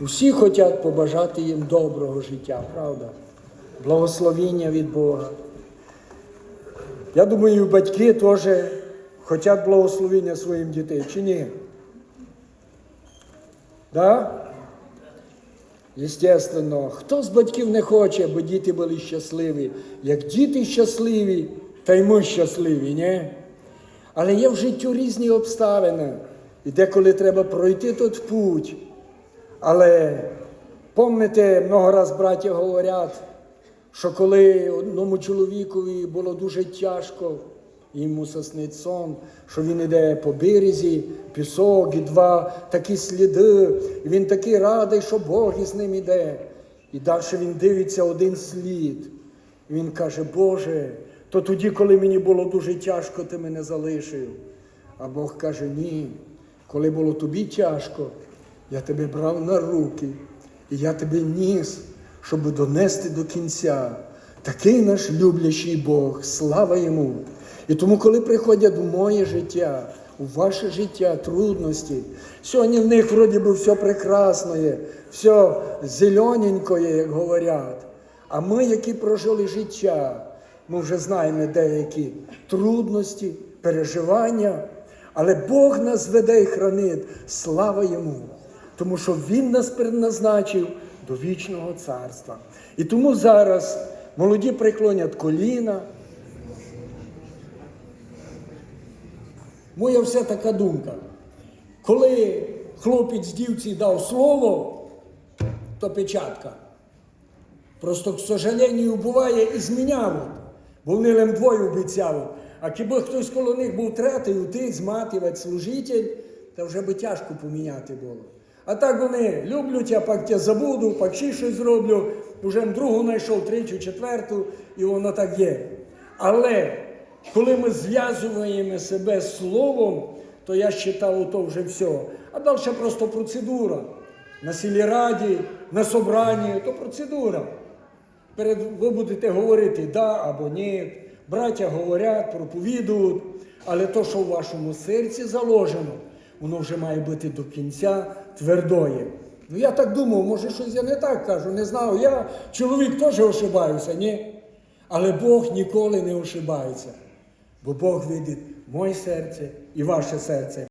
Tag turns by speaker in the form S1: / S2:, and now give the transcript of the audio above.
S1: Усі хочуть побажати їм доброго життя, правда? Благословіння від Бога. Я думаю, батьки теж хочуть благословення своїм дітей, чи ні? Да? Єстественно, хто з батьків не хоче, аби діти були щасливі. Як діти щасливі, та й ми щасливі, ні? Але є в життю різні обставини. І деколи треба пройти тут путь. Але помните, много раз браття говорять, що коли одному чоловікові було дуже тяжко, йому соснить сон, що він іде по березі, пісок, і два такі сліди, і він такий радий, що Бог із ним іде. І далі він дивиться один слід. І він каже, Боже, то тоді, коли мені було дуже тяжко, ти мене залишив. А Бог каже, ні, коли було тобі тяжко, я тебе брав на руки, і я тебе ніс, щоб донести до кінця. Такий наш люблячий Бог, слава йому. І тому, коли приходять в моє життя, у ваше життя трудності, сьогодні в них вроді би все прекрасне, все зелененькое, як говорять. А ми, які прожили життя, ми вже знаємо деякі трудності, переживання, але Бог нас веде і хранить, слава йому, тому що Він нас предназначив до вічного царства. І тому зараз молоді приклонять коліна. Моя вся така думка. Коли хлопець дівці дав слово, то печатка. Просто, к сожалению, буває і зміняв, бо вони лим двоє обіцяв. А кіби хтось коло них був третій, отець, матівець, служитель, то вже би тяжко поміняти було. А так вони люблять, я пак тебе забуду, пак ще щось зроблю, вже другу знайшов, третю, четверту, і воно так є. Але коли ми зв'язуємо себе словом, то я вважав, то вже все. А далі просто процедура. На сільраді, на собранні, то процедура. Перед ви будете говорити да або ні. Браття говорять, проповідують, але то, що в вашому серці заложено, воно вже має бути до кінця твердоє. Ну я так думав, може щось я не так кажу, не знав. Я чоловік теж ошибаюся, ні. Але Бог ніколи не ошибається. Бо Бог видить моє серце і ваше серце.